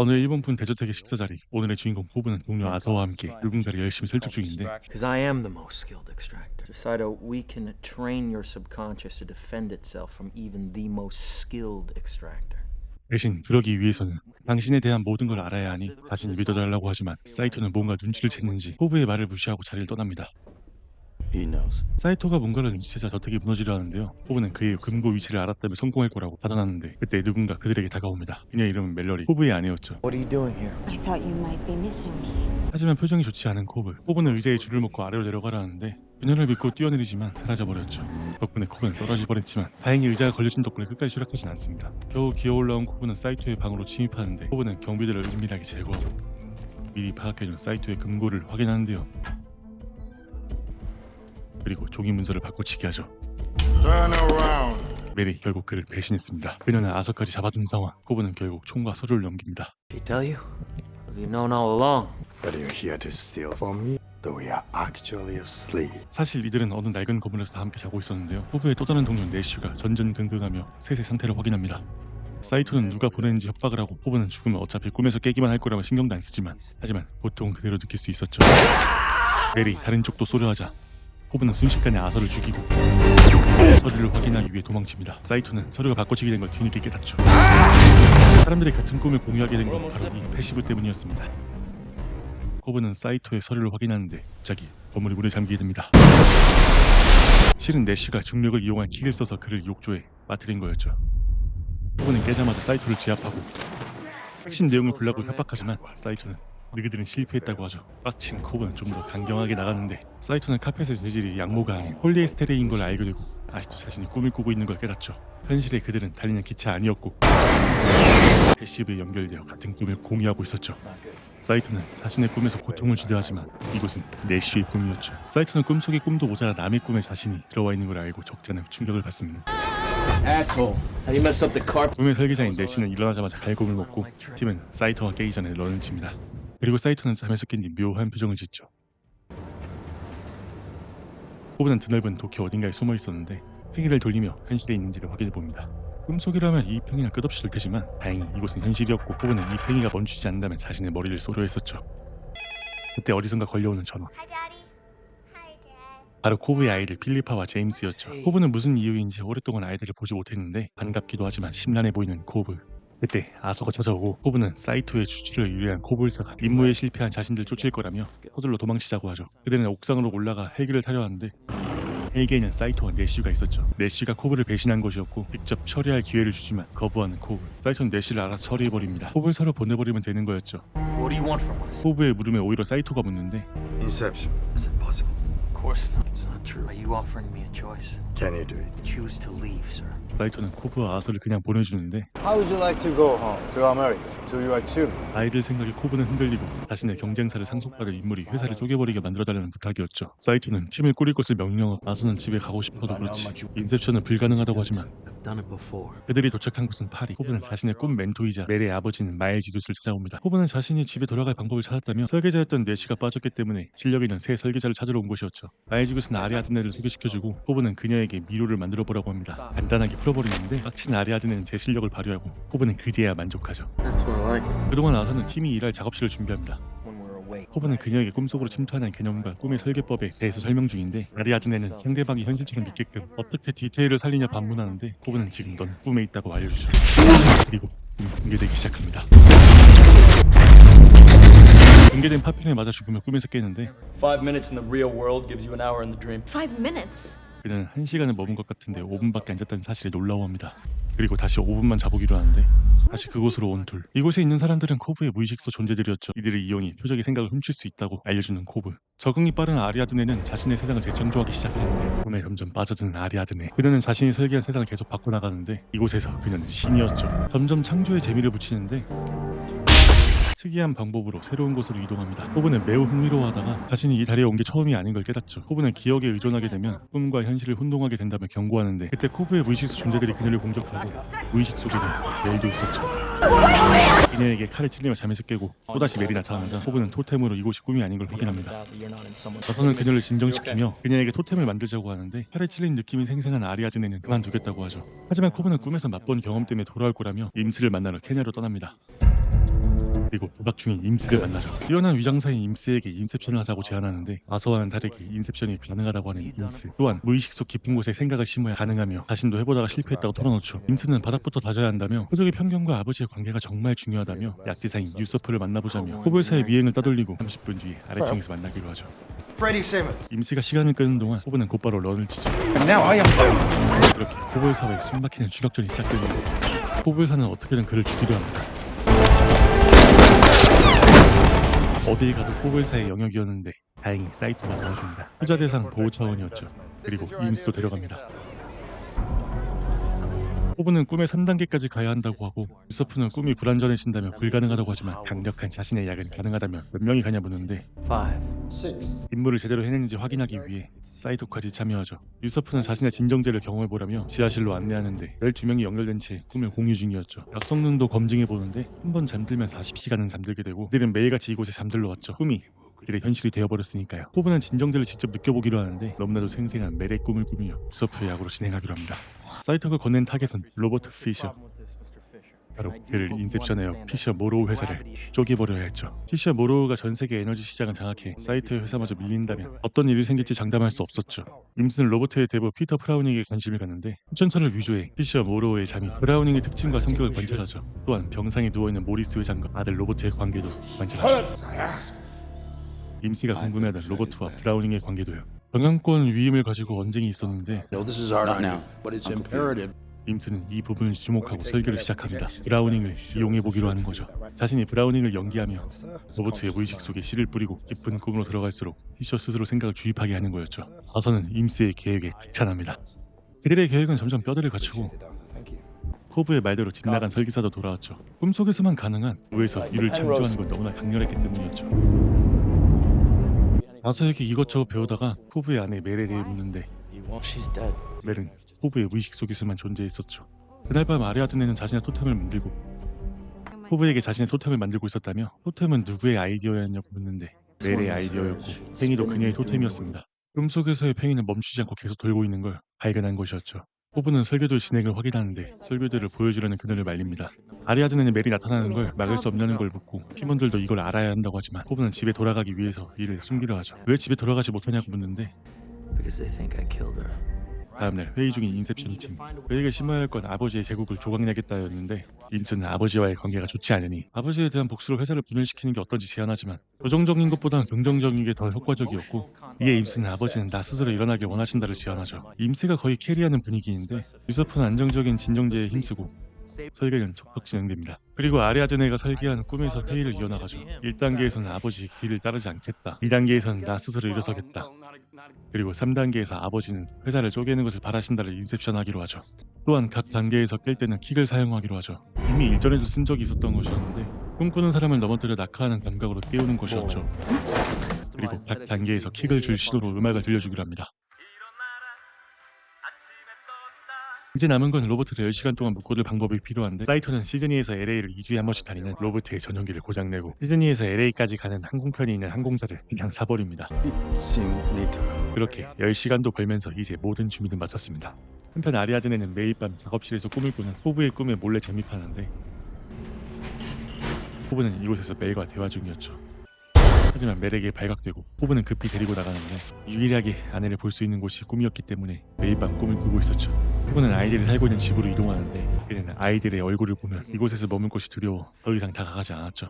어느 일본 분 대저택의 식사 자리 오늘의 주인공 호브는 동료 아서와 함께 누군가를 열심히 설득 중인데 Because I am the most skilled extractor. Saito, we can train your subconscious to defend itself from even the most skilled extractor. 대신 그러기 위해서는 당신에 대한 모든 걸 알아야 하니 자신이 믿어달라고 하지만 사이토는 뭔가 눈치를 챘는지 호브의 말을 무시하고 자리를 떠납니다. He knows. 사이토가 뭔가를 눈치채자 저택이 무너지려 하는데요. 호브는 그의 금고 위치를 알았다면 성공할 거라고 받아놨는데 그때 누군가 그들에게 다가옵니다. 그녀의 이름은 멜러리, 호브의 아내였죠. What are you doing here? I thought you might be missing me. 하지만 표정이 좋지 않은 코브. 코브는 의자에 줄을 묶고 아래로 내려가라는데 그녀를 믿고 뛰어내리지만 사라져버렸죠. 덕분에 코브는 떨어질 뻔했지만 다행히 의자가 걸려진 덕분에 끝까지 추락하진 않습니다. 겨우 기어 올라온 코브는 사이토의 방으로 침입하는데 코브는 경비들을 은밀하게 제거하고 미리 파악해둔 사이토의 금고를 확인하는데요. 그리고 종이 문서를 바꿔치기 하죠. Turn around. 메리 결국 그를 배신했습니다. 그녀는 아서까지 잡아둔 상황. 코브는 결국 총과 서류를 넘깁니다. She tell you? Have you known all along? That you're here to steal from me, though we are actually asleep. 사실 이들은 어느 낡은 건물에서 다 함께 자고 있었는데요. 호브의 또 다른 동료 내슈가 전전긍긍하며 셋의 상태를 확인합니다. 사이토는 누가 보냈는지 협박을 하고 호브는 죽으면 어차피 꿈에서 깨기만 할 거라며 신경도 안 쓰지만 하지만 보통 그대로 느낄 수 있었죠. 메리 다른 쪽도 소려하자 호브는 순식간에 아서를 죽이고 서류를 확인하기 위해 도망칩니다. 사이토는 서류가 바꿔치기 된 걸 뒤늦게 깨닫죠. 사람들이 같은 꿈을 공유하게 된 건 바로 이 패시브 때문이었습니다. 호브는 사이토의 서류를 확인하는데 갑자기 건물이 물에 잠기게 됩니다. 실은 내슈가 중력을 이용한 킥을 써서 그를 욕조에 빠뜨린 거였죠. 호브는 깨자마자 사이토를 제압하고 핵심 내용을 불라고 협박하지만 사이토는 너희들은 실패했다고 하죠. 빡친 코브는 좀 더 강경하게 나갔는데 사이토는 카펫의 재질이 양모가 아닌 폴리에스테레인 걸 알게 되고 아직도 자신이 꿈을 꾸고 있는 걸 깨닫죠. 현실에 그들은 달리는 기차 아니었고 패시브에 연결되어 같은 꿈을 공유하고 있었죠. 사이토는 자신의 꿈에서 고통을 주대하지만 이곳은 내쉬의 꿈이었죠. 사이토는 꿈속의 꿈도 모자라 남의 꿈에 자신이 들어와 있는 걸 알고 적잖은 충격을 받습니다. 꿈의 설계자인 내쉬는 일어나자마자 갈굼을 먹고 팀은 사이토가 깨기 전에 런을 칩니다. 그리고 사이토는 잠에서 깬뒤 묘한 표정을 짓죠. 호브는 드넓은 도쿄 어딘가에 숨어 있었는데 팽이를 돌리며 현실에 있는지를 확인해 봅니다. 꿈속이라면 이 팽이나 끝없이 들 테지만 다행히 이곳은 현실이었고 호브는 이 팽이가 멈추지 않는다면 자신의 머리를 쏘려 했었죠. 그때 어디선가 걸려오는 전화. 바로 코브의 아이들 필리파와 제임스였죠. 코브는 무슨 이유인지 오랫동안 아이들을 보지 못했는데 반갑기도 하지만 심란해 보이는 코브. 그때 아서가 찾아오고 코브는 사이토의 추출을 유리한 코브일사가 임무에 실패한 자신들 쫓을 거라며 서둘러 도망치자고 하죠. 그들은 옥상으로 올라가 헬기를 타려 하는데 헬기에는 사이토와 내쉬가 있었죠. 내쉬가 코브를 배신한 것이었고 직접 처리할 기회를 주지만 거부하는 코브. 사이토는 내쉬를 알아서 처리해버립니다. 코브를 서로 보내버리면 되는 거였죠. 코브의 물음에 오히려 사이토가 묻는데 Inception. Is it possible? Of course not. It's not true. Are you offering me a choice? Can you do it? Choose to leave, sir. 사이토는 코브와 아서를 그냥 보내주는데 How would you like to go home? To America? To your children? 아이들 생각에 코브는 흔들리고 자신의 경쟁사를 상속받을 인물이 회사를 쪼개버리게 만들어달라는 부탁이었죠. 사이토는 팀을 꾸릴 것을 명령하고 아서는 집에 가고 싶어도 그렇지 인셉션은 불가능하다고 ha지만 I've done it before. 그들이 도착한 곳은 파리. 코브는 자신의 꿈 멘토이자 멜의 아버지는 마일즈 교수를 찾아옵니다. 코브는 자신이 집에 돌아갈 방법을 찾았다며 설계자였던 내시가 빠졌기 때문에 실력 있는 새 설계자를 찾으러 온 곳이었죠. 마일즈 교수는 아리 아드네를 소개시켜주고 코브는 그녀에게 미로를 만들어 보라고 합니다. 간단하게 풀어버리는데 빡친 아리아드네는 제 실력을 발휘하고 코브는 그제야 만족하죠. That's what I like it. 그동안 아서는 팀이 일할 작업실을 준비합니다. When we're awake. 호브는 그녀에게 꿈속으로 침투하는 개념과 꿈의 설계법에 대해서 설명 중인데 아리아드네는 상대방이 현실처럼 믿게끔 어떻게 디테일을 살리냐 반문하는데 호브는 지금 넌 꿈에 있다고 알려주죠. 그리고 꿈이 붕괴되기 시작합니다. 붕괴된 파편에 맞아 죽으며 꿈에서 깨는데 Five minutes in the real world gives you an hour in the dream. Five minutes. 그는 한 시간을 머문 것 같은데 5분밖에 안 잤다는 사실에 놀라워합니다. 그리고 다시 5분만 자보기로 하는데 다시 그곳으로 온 둘. 이곳에 있는 사람들은 코브의 무의식소 존재들이었죠. 이들의 이용이 표적의 생각을 훔칠 수 있다고 알려주는 코브. 적응이 빠른 아리아드네는 자신의 세상을 재창조하기 시작하는데 꿈에 점점 빠져드는 아리아드네. 그녀는 자신이 설계한 세상을 계속 바꿔나가는데 이곳에서 그녀는 신이었죠. 점점 창조에 재미를 붙이는데 특이한 방법으로 새로운 곳으로 이동합니다. 호브는 매우 흥미로워하다가 자신이 이 자리에 온 게 처음이 아닌 걸 깨닫죠. 호브는 기억에 의존하게 되면 꿈과 현실을 혼동하게 된다며 경고하는데 그때 코브의 무의식소 존재들이 그녀를 공격하고 무의식 속에는 멜도 있었죠. 그녀에게 칼에 찔리며 잠에서 깨고 또다시 멜이 나타나자 호브는 토템으로 이곳이 꿈이 아닌 걸 확인합니다. 가서는 그녀를 진정시키며 그녀에게 토템을 만들자고 하는데 팔에 찔린 느낌이 생생한 아리아드네는 그만두겠다고 하죠. 하지만 코브는 꿈에서 맛본 경험 때문에 돌아올 거라며 임스를 만나러 케냐로 떠납니다. 그리고 도박 중인 임스를 만나죠. 뛰어난 위장사인 임스에게 인셉션을 하자고 제안하는데 아서와는 다르게 인셉션이 가능하다고 하는 임스 또한 무의식 속 깊은 곳에 생각을 심어야 가능하며 자신도 해보다가 실패했다고 털어놓죠. 임스는 바닥부터 다져야 한다며 호적의 편견과 아버지의 관계가 정말 중요하다며 약지사인 유서프를 만나보자며 호불사의 미행을 따돌리고 30분 뒤에 아래층에서 만나기로 하죠. 임스가 시간을 끄는 동안 호브는 곧바로 런을 치죠. Now I am 그렇게 호불사와의 숨막히는 추격전이 시작됩니다. 호불사는 어떻게든 그를 죽이려 합니다. 어딜 가도 호불사의 영역이었는데 다행히 사이토가 도와줍니다. 투자 대상 보호 차원이었죠. 그리고 임스도 데려갑니다. 호브는 꿈의 3단계까지 가야 한다고 하고 유서프는 꿈이 불안전해진다면 불가능하다고 하지만 강력한 자신의 약은 가능하다면 몇 명이 가냐 묻는데 Five. 임무를 제대로 해냈는지 확인하기 위해 사이토까지 참여하죠. 유서프는 자신의 진정제를 경험해보라며 지하실로 안내하는데 12명이 연결된 채 꿈을 공유 중이었죠. 약성능도 검증해보는데 한 번 잠들면 40시간은 잠들게 되고 그들은 매일같이 이곳에 잠들러 왔죠. 꿈이 그들의 현실이 되어버렸으니까요. 호브는 진정제를 직접 느껴보기로 하는데 너무나도 생생한 멜의 꿈을 꾸며 유서프의 약으로 진행하기로 합니다. 사이토가 건넨 타겟은 로버트 피셔 바로 그를 인셉션하여 피셔 모로우 회사를 쪼개버려야 했죠. 피셔 모로우가 전 세계 에너지 시장을 장악해 사이트의 회사마저 밀린다면 어떤 일이 생길지 장담할 수 없었죠. 임스는 로버트의 대부 피터 프라우닝에게 관심을 갖는데 추천서를 위조해 피셔 모로우의 잠이 프라우닝의 특징과 성격을 관찰하죠. 또한 병상에 누워있는 모리스 회장과 아들 로버트의 관계도 관찰하죠. 임스가 궁금해하던 로버트와 브라우닝의 관계도요. 영향권 위임을 가지고 언쟁이 있었는데 No, this is our Not idea, now. but it's imperative. 임스는 이 부분을 주목하고 설계를 시작합니다. 브라우닝을 이용해 보기로 하는 거죠. 자신이 브라우닝을 연기하며 로버트의 무의식 속에 씨를 뿌리고 깊은 꿈으로 들어갈수록 피셔 스스로 생각을 주입하게 하는 거였죠. 아서는 임스의 계획에 극찬합니다. 그들의 계획은 점점 뼈대를 갖추고 호브의 말대로 집 나간 설계사도 돌아왔죠. 꿈속에서만 가능한 무에서 유를 창조하는 건 너무나 강렬했기 때문이었죠. 아서에게 이것저것 배우다가 호브의 아내 대해 묻는데. 멜은 호브의 무의식 속에서만 존재했었죠. 그날 밤 아리아드네는 자신의 토템을 만들고 호브에게 자신의 토템을 만들고 있었다며 토템은 누구의 아이디어였냐고 묻는데 멜의 아이디어였고 팽이도 그녀의 토템이었습니다. 꿈속에서의 팽이는 멈추지 않고 계속 돌고 있는 걸 발견한 것이었죠. 호브는 설교도의 진행을 확인하는데 설교도를 보여주려는 그녀를 말립니다. 아리아드네는 멜이 나타나는 걸 막을 수 없냐는 걸 묻고 팀원들도 이걸 알아야 한다고 하지만 호브는 집에 돌아가기 위해서 이를 숨기려 하죠. 왜 집에 돌아가지 못하냐고 묻는데. 다음날 회의 중인 인셉션 팀 그에게 심어야 할 건 아버지의 제국을 조각내겠다였는데 임스는 아버지와의 관계가 좋지 않으니 아버지에 대한 복수로 회사를 분열시키는 게 어떤지 제안하지만 조정적인 것보다 긍정적인 게 더 효과적이었고 이에 임스는 아버지는 나 스스로 일어나길 원하신다를 제안하죠 임스가 거의 캐리하는 분위기인데 유서프는 안정적인 진정제에 힘쓰고 설계는 촉촉 진행됩니다. 그리고 아리아드네가 설계한 꿈에서 회의를 이어나가죠. 1단계에서는 아버지 길을 따르지 않겠다. 2단계에서는 나 스스로 일어서겠다. 그리고 3단계에서 아버지는 회사를 쪼개는 것을 바라신다를 인셉션하기로 하죠. 또한 각 단계에서 깰 때는 킥을 사용하기로 하죠. 이미 일전에도 쓴 적이 있었던 것이었는데 꿈꾸는 사람을 넘어뜨려 낙하하는 감각으로 깨우는 것이었죠. 그리고 각 단계에서 킥을 줄 시도로 음악을 들려주기로 합니다. 이제 남은 건 로버트를 10시간 동안 묶어둘 방법이 필요한데 사이토는 시즈니에서 LA를 2주에 한 번씩 다니는 로버트의 전용기를 고장내고 시즈니에서 LA까지 가는 항공편이 있는 항공사를 그냥 사버립니다. 그렇게 10시간도 벌면서 이제 모든 준비를 마쳤습니다. 한편 아리아드네는 매일 밤 작업실에서 꿈을 꾸는 호브의 꿈에 몰래 재미파는데 호브는 이곳에서 멜과 대화 중이었죠. 하지만 멜에게 발각되고 호브는 급히 데리고 나가는데 유일하게 아내를 볼 수 있는 곳이 꿈이었기 때문에 매일 밤 꿈을 꾸고 있었죠. 호브는 아이들이 살고 있는 집으로 이동하는데 그는 아이들의 얼굴을 보면 이곳에서 머물 것이 두려워 더 이상 다가가지 않았죠.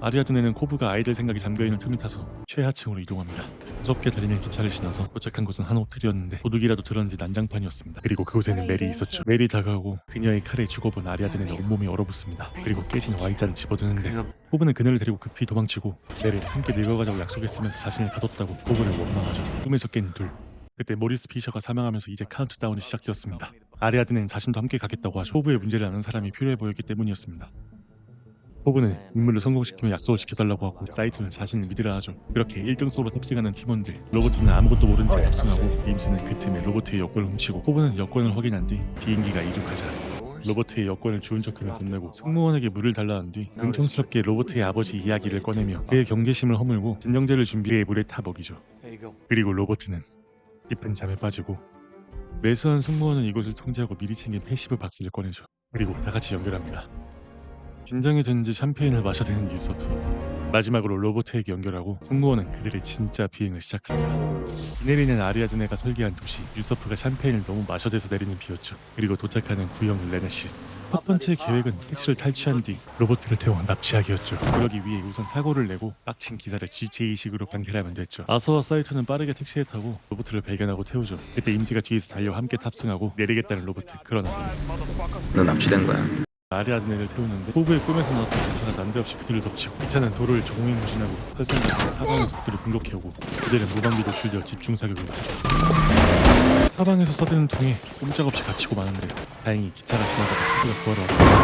아리아드네는 코브가 아이들 생각이 잠겨있는 틈을 타서 최하층으로 이동합니다. 무섭게 달리는 기차를 지나서 도착한 곳은 한 호텔이었는데 도둑이라도 들었는지 난장판이었습니다. 그리고 그곳에는 멜이 있었죠. 멜이 다가오고 그녀의 칼에 죽어본 아리아드네는 온몸이 얼어붙습니다. 그리고 깨진 와인잔을 집어드는데 호브는 그녀를 데리고 급히 도망치고 멜을 함께 늙어가자고 약속했으면서 자신을 가뒀다고 호브를 원망하죠. 꿈에서 깬 둘. 그때 모리스 피셔가 사망하면서 이제 카운트다운이 시작되었습니다. 아리아드네는 자신도 함께 가겠다고 하죠. 호브의 문제를 아는 사람이 필요해 보였기 때문이었습니다. 호브는 임무를 성공시키며 약속을 지켜달라고 하고 사이트는 자신을 믿으라 하죠. 그렇게 1등 속으로 탑승하는 팀원들 로버트는 아무것도 모른 채 탑승하고 임스는 그 틈에 로버트의 여권을 훔치고 호브는 여권을 확인한 뒤 비행기가 이륙하자 로버트의 여권을 주운 척하며 건네고 승무원에게 물을 달라는 뒤 응청스럽게 로버트의 아버지 이야기를 꺼내며 그의 경계심을 허물고 진정제를 준비해 물에 타 먹이죠. 그리고 로버트는 깊은 잠에 빠지고 매수한 승무원은 이곳을 통제하고 미리 챙긴 패시브 박스를 꺼내죠. 그리고 다 같이 연결합니다. 긴장이 됐는지 샴페인을 마셔대는 유서프 마지막으로 로버트에게 연결하고 승무원은 그들의 진짜 비행을 시작합니다. 비 내리는 아리아드네가 설계한 도시 유서프가 샴페인을 너무 마셔대서 내리는 비였죠. 그리고 도착하는 구형 레네시스. 첫 번째 계획은 택시를 탈취한 뒤 로버트를 태워 납치하기였죠. 그러기 위해 우선 사고를 내고 빡친 기사를 GJ식으로 관계하면 됐죠. 아서와 사이토는 빠르게 택시에 타고 로버트를 발견하고 태우죠. 그때 임시가 뒤에서 달려 함께 탑승하고 내리겠다는 로버트 그러나 너 납치된 거야. 아리아드네를 태우는데 호브의 꿈에서 나왔던 기차가 난데없이 그들을 덮치고 기차는 도로를 종횡무진하고 혈산자가 사방에서 그들을 공격해오고 그들은 무방비도 줄여 집중 사격을 받죠. 사방에서 써대는 통에 꼼짝없이 갇히고 마는데 다행히 기차가 지나가다 호브가 구하러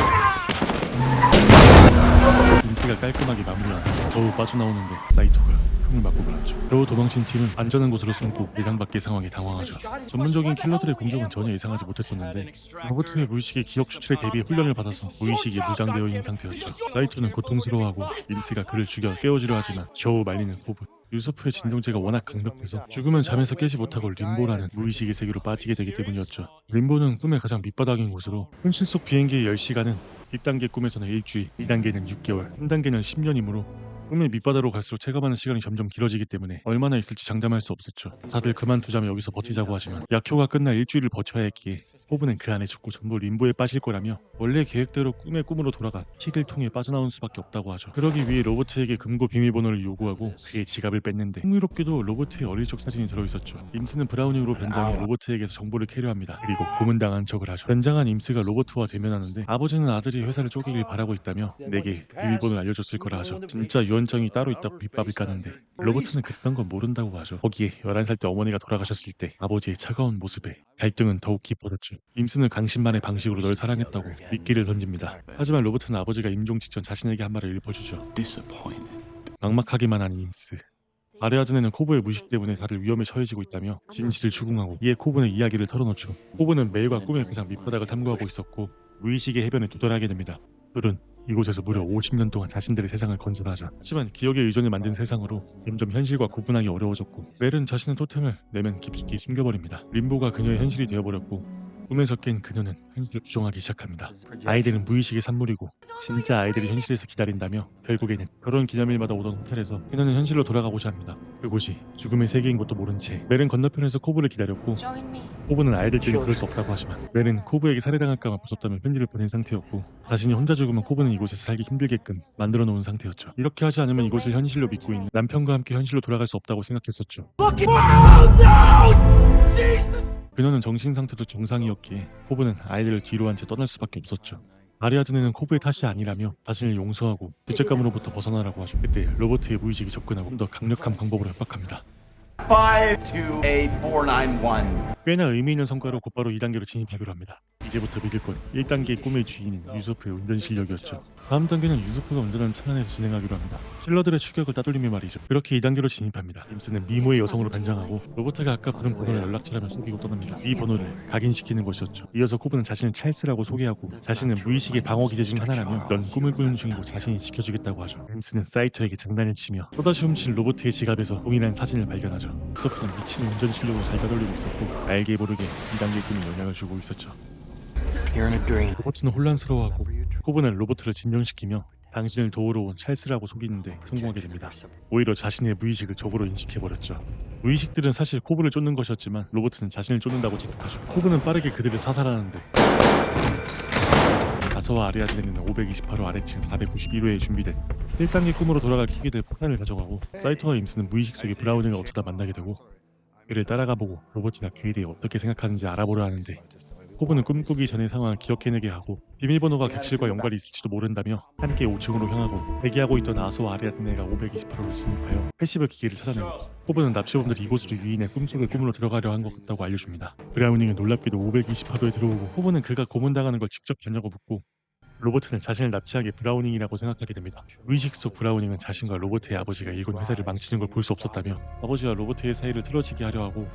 인트가 깔끔하게 마무리하고 겨우 빠져나오는데 사이토가 흉을 맞고 말았죠 겨우 도망친 팀은 안전한 곳으로 숨고 예상 밖의 상황에 당황하죠 전문적인 킬러들의 공격은 전혀 예상하지 못했었는데 로버트의 무의식이 기억 추출에 대비해 훈련을 받아서 무의식이 무장되어 있는 상태였죠. 사이토는 고통스러워하고 림스가 그를 죽여 깨워주려 하지만 겨우 말리는 호브. 유서프의 진정제가 워낙 강력해서 죽으면 잠에서 깨지 못하고 림보라는 무의식의 세계로 빠지게 되기 때문이었죠. 림보는 꿈의 가장 밑바닥인 곳으로 현실 속 비행기의 10시간은 1단계 꿈에서는 일주일, 2단계는 6개월, 3단계는 10년이므로 꿈의 밑바닥으로 갈수록 체감하는 시간이 점점 길어지기 때문에 얼마나 있을지 장담할 수 없었죠. 다들 그만두자면 여기서 버티자고 하지만 약효가 끝날 일주일을 버텨야 했기에 호브는 그 안에 죽고 전부 림보에 빠질 거라며 원래 계획대로 꿈의 꿈으로 돌아가 킥을 통해 빠져나온 수밖에 없다고 하죠. 그러기 위해 로버트에게 금고 비밀번호를 요구하고 그의 지갑을 뺐는데 흥미롭게도 로버트의 어릴 적 사진이 들어있었죠. 임스는 브라우닝으로 변장해 로버트에게서 정보를 캐려합니다. 그리고 고문당한 척을 하죠. 변장한 임스가 로버트와 대면하는데 아버지는 아들이 회사를 쪼개길 바라고 있다며 내게 비밀번호를 알려줬을 거라 하죠. 진짜 유언 장이 따로 있다고 빗밥을 까는데 로버트는 그딴 건 모른다고 하죠. 거기에 11살 때 어머니가 돌아가셨을 때 아버지의 차가운 모습에 갈등은 더욱 깊어졌죠. 임스는 강신만의 방식으로 널 사랑했다고 미끼를 던집니다. 하지만 로버트는 아버지가 임종 직전 자신에게 한 말을. Disappointed. 막막하기만 한 임스. 아레아드네는 코브의 무식 때문에 다들 위험에 처해지고 있다며 진실을 추궁하고 이에 코브는 이야기를 털어놓죠. 코브는 매일과 꿈의 가장 밑바닥을 탐구하고 있었고 무의식의 해변에 도달하게 됩니다. 둘은 이곳에서 무려 50년 동안 자신들의 세상을 건설하죠. 하지만 기억의 의존을 만든 세상으로 점점 현실과 구분하기 어려워졌고 멜은 자신의 토템을 내면 깊숙이 숨겨버립니다. 림보가 그녀의 현실이 되어버렸고 꿈에서 깬 그녀는 현실을 부정하기 시작합니다. 아이들은 무의식의 산물이고 진짜 아이들이 현실에서 기다린다며 결국에는 결혼 기념일마다 오던 호텔에서 그녀는 현실로 돌아가고자 합니다. 그곳이 죽음의 세계인 것도 모른 채 멜은 건너편에서 코브를 기다렸고. 코브는 아이들 때문에 그럴 수 없다고 하지만 멜은 코브에게 살해당할까봐 무섭다며 편지를 보낸 상태였고 자신이 혼자 죽으면 코브는 이곳에서 살기 힘들게끔 만들어 놓은 상태였죠. 이렇게 하지 않으면 이곳을 현실로 믿고 있는 남편과 함께 현실로 돌아갈 수 없다고 생각했었죠. 그녀는 정신 상태도 정상이었기에 코브는 아이들을 뒤로 한 채 떠날 수밖에 없었죠. 아리아드네는 코브의 탓이 아니라며 자신을 용서하고 죄책감으로부터 벗어나라고 하죠. 그때 로버트의 무의식이 접근하고 좀 더 강력한 방법으로 협박합니다. 528491. 꽤나 의미 있는 성과로 곧바로 2단계로 진입하기로 합니다. 이제부터 믿을 건 1단계의 꿈의 주인인 유소프의 운전 실력이었죠. 다음 단계는 유소프가 운전하는 차 안에서 진행하기로 합니다. 킬러들의 추격을 따돌리며 말이죠. 그렇게 2단계로 진입합니다. 임스는 미모의 여성으로 변장하고 로버트가 아까 부른 번호를 연락처라며 숨기고 떠납니다. 이 번호를 각인시키는 것이었죠. 이어서 코브는 자신을 찰스라고 소개하고 자신은 무의식의 방어 기제 중 하나라며 넌 꿈을 꾸는 중이고 자신이 지켜주겠다고 하죠. 임스는 사이토에게 장난을 치며 또다시 훔친 로버트의 지갑에서 동일한 사진을 발견하죠. 유소프는 미친 운전 실력을 잘 따돌리고 있었고 알게 모르게 2단계 꿈에 영향을 주고 있었죠. 로버트는 혼란스러워하고 코브는 로버트를 진정시키며 당신을 도우러 온 찰스라고 속이는데 성공하게 됩니다. 오히려 자신의 무의식을 적으로 인식해버렸죠. 무의식들은 사실 코브를 쫓는 것이었지만 로버트는 자신을 쫓는다고 착각하죠. 코브는 빠르게 그들을 사살하는데 아서와 아리아드네는 528호 아래층 491호에 준비된 1단계 꿈으로 돌아갈 킥에 폭탄을 가져가고 사이토와 임스는 무의식 속의 브라우닝을 어쩌다 만나게 되고 그를 따라가 보고 로버트가 그에 대해 어떻게 생각하는지 알아보려 하는데 호브는 꿈꾸기 전의 상황을 기억해내게 하고 비밀번호가 객실과 연관이 있을지도 모른다며 함께 5층으로 향하고 대기하고 있던 아소와 아리아드네가 528호를 진입하여 패시브 기계를 찾아내고 호브는 납치범들이 이곳으로 유인해 꿈속의 꿈으로 들어가려 한 것 같다고 알려줍니다. 브라우닝은 놀랍게도 528호에 들어오고 호브는 그가 고문당하는 걸 직접 봤냐고 묻고 로버트는 자신을 납치하게 브라우닝이라고 생각하게 됩니다. 무의식 속 브라우닝은 자신과 로버트의 아버지가 일군 회사를 망치는 걸 볼 수 없었다며 아버지와 로버트의 사이를 틀어지게 하려 하고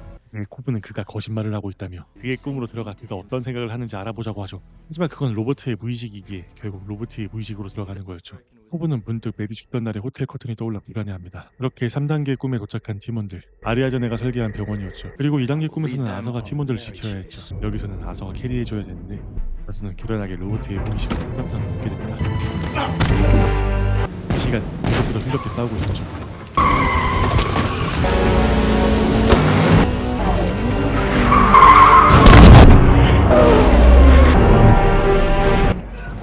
코브는 그가 거짓말을 하고 있다며 그의 꿈으로 들어가 그가 어떤 생각을 하는지 알아보자고 하죠. 하지만 그건 로버트의 무의식이기에 결국 로버트의 무의식으로 들어가는 거였죠. 호브는 문득 메리 죽던 날의 호텔 커튼이 떠올라 불안해합니다. 그렇게 3단계 꿈에 도착한 팀원들. 아리아제네가 설계한 병원이었죠. 그리고 2단계 꿈에서는 아서가 팀원들을 지켜야 했죠. 여기서는 아서가 캐리해줘야 되는데 아서는 결연하게 로버트의 무의식을 폭탄을 붙게 됩니다. 이 시간 이것보다 힘겹게 싸우고 있었죠.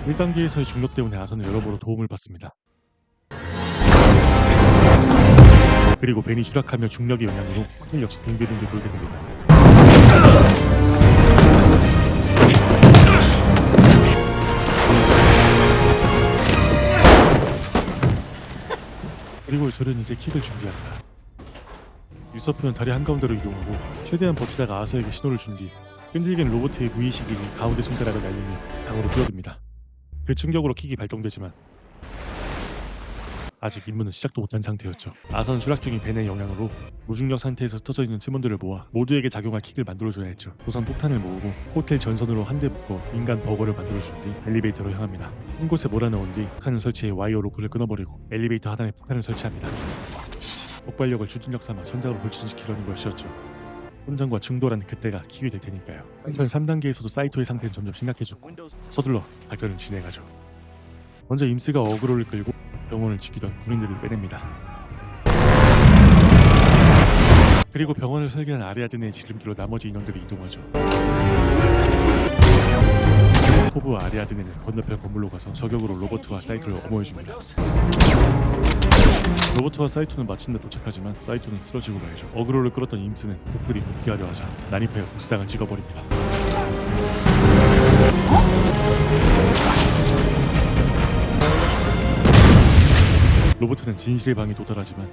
일단계에서의 중력 때문에 아서는 여러모로 도움을 받습니다. 그리고 벤이 추락하며 중력의 영향으로 호텔 역시 빙글빙글 돌게 됩니다. 그리고 저는 이제 킥을 준비합니다. 유서프는 다리 한가운데로 이동하고 최대한 버티다가 아서에게 신호를 준 뒤 끈질긴 로봇의 무의식이 가운데 손가락을 날리며 방으로 뛰어듭니다. 그 충격으로 킥이 발동되지만 아직 임무는 시작도 못한 상태였죠. 아선 추락 중인 벤의 영향으로 무중력 상태에서 터져 있는 팀원들을 모아 모두에게 작용할 킥을 만들어줘야 했죠. 우선 폭탄을 모으고 호텔 전선으로 한 대 묶어 인간 버거를 만들어준 뒤 엘리베이터로 향합니다. 한 곳에 몰아넣은 뒤 폭탄을 설치해 와이어 로프를 끊어버리고 엘리베이터 하단에 폭탄을 설치합니다. 폭발력을 추진력 삼아 천장으로 돌진시키려는 것이었죠. 혼전과 충돌한 그때가 킥이 될 테니까요. 한편 3단계에서도 사이토의 상태는 점점 심각해졌고 서둘러 작전을 진행하죠. 먼저 임스가 어그로를 끌고 병원을 지키던 군인들을 빼냅니다. 그리고 병원을 설계한 아리아드네의 지름길로 나머지 인원들이 이동하죠. 포브와 아리아드네는 건너편 건물로 가서 저격으로 로버트와 사이토를 엄호해줍니다. 로버트와 사이토는 마침내 도착하지만 사이토는 쓰러지고 말죠. 어그로를 끌었던 임스는 폭들이 복귀하려 하자 난입하여 부상을 찍어버립니다. 로버트는 진실의 방에 도달하지만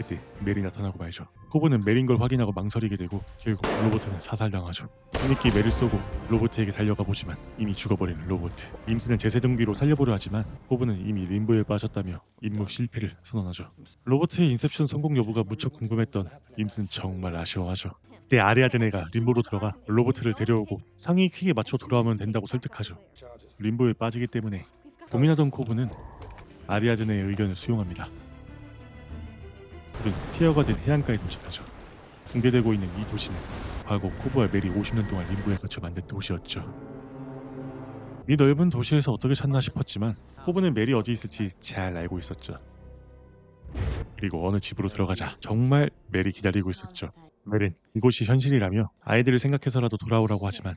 그때 멜이 나타나고 말죠. 코브는 멜인 걸 확인하고 망설이게 되고 결국 로버트는 사살당하죠. 뒤늦게 멜을 쏘고 로버트에게 달려가 보지만 이미 죽어버린 로버트. 임스는 제세동기로 살려보려 하지만 코브는 이미 림보에 빠졌다며 임무 실패를 선언하죠. 로버트의 인셉션 성공 여부가 무척 궁금했던 임스는 정말 아쉬워하죠. 그때 아리아제네가 림보로 들어가 로버트를 데려오고 상위 퀵에 맞춰 돌아오면 된다고 설득하죠. 림보에 빠지기 때문에 고민하던 코브는 아리아제네의 의견을 수용합니다. 둘은 피어가 된 해안가에 도착하죠. 붕괴되고 있는 이 도시는 과거 코브와 멜이 50년 동안 림보에 갇혀 만든 도시였죠. 이 넓은 도시에서 어떻게 찾나 싶었지만 코브는 멜이 어디 있을지 잘 알고 있었죠. 그리고 어느 집으로 들어가자 정말 멜이 기다리고 있었죠. 멜은 이곳이 현실이라며 아이들을 생각해서라도 돌아오라고 하지만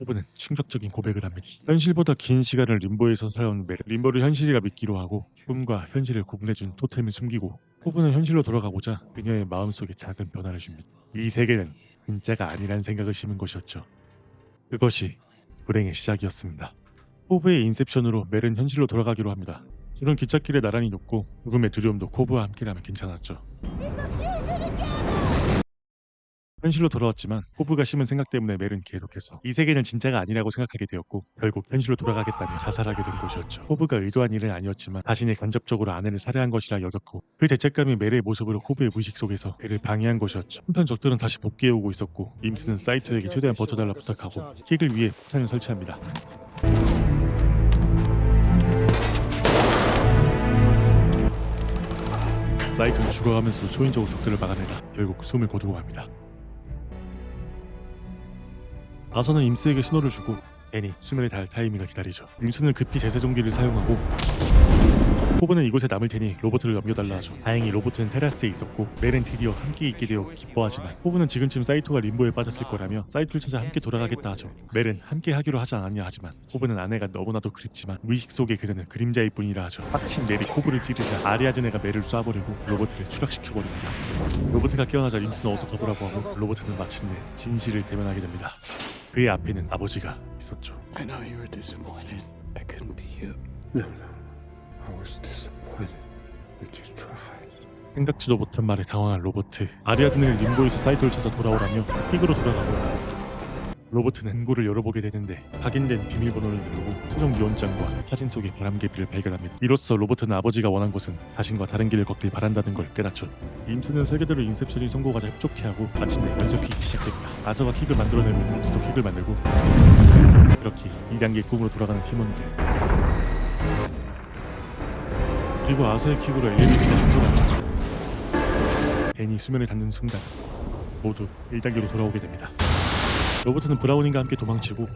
호브는 충격적인 고백을 합니다. 현실보다 긴 시간을 림보에서 살아온 멜은 림보를 현실이라 믿기로 하고 꿈과 현실을 구분해준 토템을 숨기고 호브는 현실로 돌아가고자 그녀의 마음속에 작은 변화를 줍니다. 이 세계는 진짜가 아니란 생각을 심은 것이었죠. 그것이 불행의 시작이었습니다. 호브의 인셉션으로 멜은 현실로 돌아가기로 합니다. 둘은 기찻길에 나란히 눕고 죽음의 두려움도 코브와 함께라면 괜찮았죠. 현실로 돌아왔지만 호브가 심은 생각 때문에 멜은 계속해서 이 세계는 진짜가 아니라고 생각하게 되었고 결국 현실로 돌아가겠다며 자살하게 된 것이었죠. 호브가 의도한 일은 아니었지만 자신이 간접적으로 아내를 살해한 것이라 여겼고 그 죄책감이 멜의 모습으로 호브의 무의식 속에서 그를 방해한 것이었죠. 한편 적들은 다시 복귀해오고 있었고 임스는 사이토에게 최대한 버텨달라 부탁하고 킥을 위해 폭탄을 설치합니다. 사이토는 죽어가면서도 초인적으로 적들을 막아내다 결국 숨을 거두고 맙니다. 아서는 임스에게 신호를 주고 애니 수면에 닿을 타이밍을 기다리죠. 임스는 급히 제세종기를 사용하고 호브는 이곳에 남을 테니 로버트를 넘겨달라 하죠. 다행히 로버트는 테라스에 있었고 멜은 드디어 함께 있게 되어 기뻐하지만 호브는 지금쯤 사이토가 림보에 빠졌을 거라며 사이토를 찾아 함께 돌아가겠다 하죠. 멜은 함께 하기로 하지 않았냐 하지만 호브는 아내가 너무나도 그립지만 무의식 속의 그대는 그림자일 뿐이라 하죠. 빡친 멜이 코브를 찌르자 아리아즈네가 멜을 쏴버리고 로버트를 추락시켜버립니다. 로버트가 깨어나자 임스는 어서 가보라고 하고 로버트는 마침내 진실을 대면하게 됩니다. 그의 앞에는 아버지가 있었죠. I know you were disappointed. I couldn't be you. No, no. I was disappointed that you tried. 생각지도 못한 말에 당황한 로버트 아리아드는 림보에서 사이토를 찾아 돌아오라며 픽으로 돌아가고 로버트는 행구를 열어보게 되는데 각인된 비밀번호를 누르고 최종 유언장과 사진 속의 바람개비를 발견합니다. 이로써 로버트는 아버지가 원한 곳은 자신과 다른 길을 걷길 바란다는 걸 깨닫죠. 임스는 설계대로 인셉션이 성공하자 흡족해하고 마침내 연속 킥이 시작됩니다. 아서가 킥을 만들어내고 임스도 킥을 만들고 이렇게 2단계 꿈으로 돌아가는 팀원들 그리고 아서의 킥으로 엘리베이터가 충돌하고 벤이 수면에 닿는 순간 모두 1단계로 돌아오게 됩니다. 로버트는 브라우닝과 함께 도망치고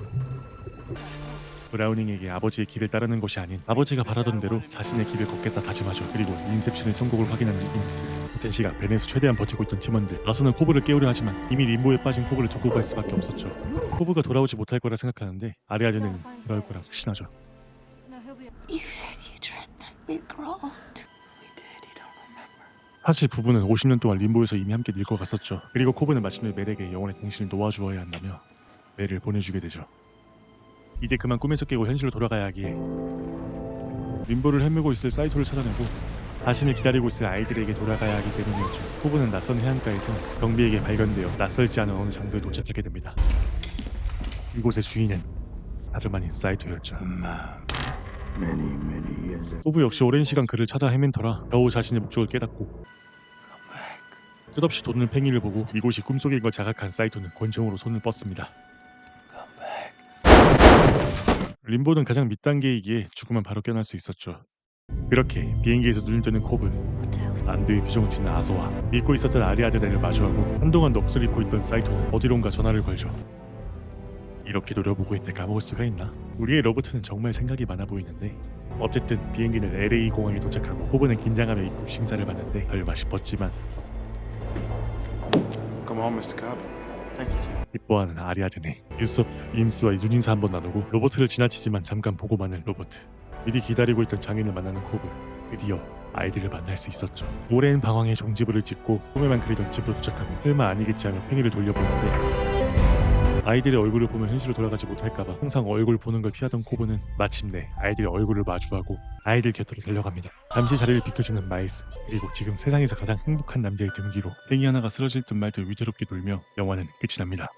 브라우닝에게 아버지의 길을 따르는 것이 아닌 아버지가 바라던 대로 자신의 길을 걷겠다 다짐하죠. 그리고 인셉션의 성공을 확인하는 린스. 호텐 씨가 벤에서 최대한 버티고 있던 팀원들. 아서는 코브를 깨우려 하지만 이미 림보에 빠진 코브를 두고 갈 수밖에 없었죠. 코브가 돌아오지 못할 거라 생각하는데 아리아드는 그럴 거라 확신하죠. You 사실 부부는 50년 동안 림보에서 이미 함께 늙어갔었죠. 그리고 코브는 마침내 멜에게 영원의 당신을 놓아주어야 한다며 멜을 보내주게 되죠. 이제 그만 꿈에서 깨고 현실로 돌아가야 하기에 림보를 헤매고 있을 사이토를 찾아내고 자신을 기다리고 있을 아이들에게 돌아가야 하기 때문이었죠. 코브는 낯선 해안가에서 경비에게 발견되어 낯설지 않은 어느 장소에 도착하게 됩니다. 이곳의 주인은 다름 아닌 사이토였죠. Many 코브 역시 오랜 시간 그를 찾아 헤맨 터라 겨우 자신의 목적을 깨닫고 끝없이 도는 팽이를 보고 이곳이 꿈속인 걸 자각한 사이토는 권총으로 손을 뻗습니다. 림보는 가장 밑단계이기에 죽으면 바로 깨어날 수 있었죠. 그렇게 비행기에서 눈을 뜨는 콥은 안도의 비중을 치는 아소와 믿고 있었던 아리아드네를 마주하고 한동안 넋을 잃고 있던 사이토는 어디론가 전화를 걸죠. 이렇게 노려보고 있는데 까먹을 수가 있나? 우리의 로버트는 정말 생각이 많아 보이는데 어쨌든 비행기는 LA 공항에 도착하고 호브는 긴장하며 입국 심사를 받는데 얼마 싶었지만 Come on, Mr. Cobb. Thank you, sir. 기뻐하는 아리아드네 유서프, 임스와 눈인사 한번 나누고 로버트를 지나치지만 잠깐 보고 마는 로버트 미리 기다리고 있던 장인을 만나는 코브 드디어 아이들을 만날 수 있었죠 오랜 방황에 종지부를 찍고 꿈에만 그리던 집으로 도착하고 설마 아니겠지 하며 팽이를 돌려보는데 아이들의 얼굴을 보면 현실로 돌아가지 못할까봐 항상 얼굴 보는 걸 피하던 코브는 마침내 아이들의 얼굴을 마주하고 아이들 곁으로 달려갑니다. 잠시 자리를 비켜주는 마이스 그리고 지금 세상에서 가장 행복한 남자의 등 뒤로 팽이 하나가 쓰러질 듯 말듯 위태롭게 돌며 영화는 끝이 납니다.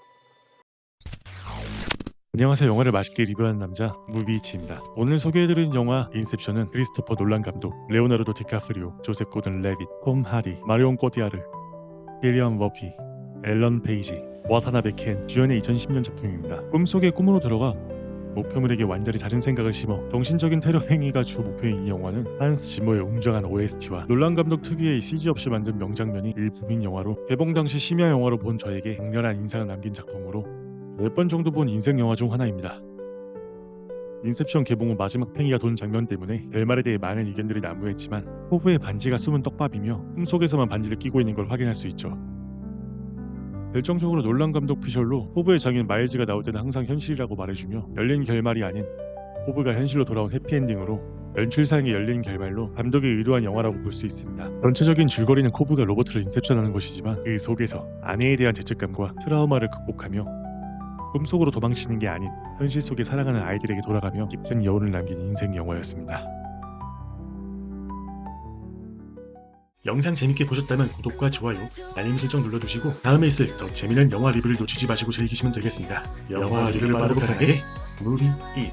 안녕하세요. 영화를 맛있게 리뷰하는 남자 무비치입니다. 오늘 소개해드린 영화 인셉션은 크리스토퍼 놀란 감독, 레오나르도 디카프리오, 조셉 고든 레빗, 톰 하디, 마리온 꼬디아르, 킬리언 머피, 앨런 페이지, 와타나베 켄 주연의 2010년 작품입니다. 꿈속의 꿈으로 들어가 목표물에게 완전히 다른 생각을 심어 정신적인 테러 행위가 주 목표인 이 영화는 한스 지머의 웅장한 OST와 놀란 감독 특유의 CG 없이 만든 명장면이 일품인 영화로 개봉 당시 심야 영화로 본 저에게 강렬한 인상을 남긴 작품으로 몇 번 정도 본 인생 영화 중 하나입니다. 인셉션 개봉 후 마지막 팽이가 돈 장면 때문에 결말에 대해 많은 의견들이 난무했지만 호브의 반지가 숨은 떡밥이며 꿈속에서만 반지를 끼고 있는 걸 확인할 수 있죠. 결정적으로 놀란 감독 피셜로 호브의 장인 마일즈가 나올 때는 항상 현실이라고 말해주며 열린 결말이 아닌 호브가 현실로 돌아온 해피엔딩으로 연출사에게 열린 결말로 감독이 의도한 영화라고 볼 수 있습니다. 전체적인 줄거리는 코브가 로버트를 인셉션하는 것이지만 그 속에서 아내에 대한 죄책감과 트라우마를 극복하며 꿈속으로 도망치는 게 아닌 현실 속에 살아가는 아이들에게 돌아가며 깊은 여운을 남긴 인생 영화였습니다. 영상 재밌게 보셨다면 구독과 좋아요, 알림 설정 눌러두시고 다음에 있을 더 재미난 영화 리뷰를 놓치지 마시고 즐기시면 되겠습니다. 영화 리뷰를 빠르고 편하게 무비 잇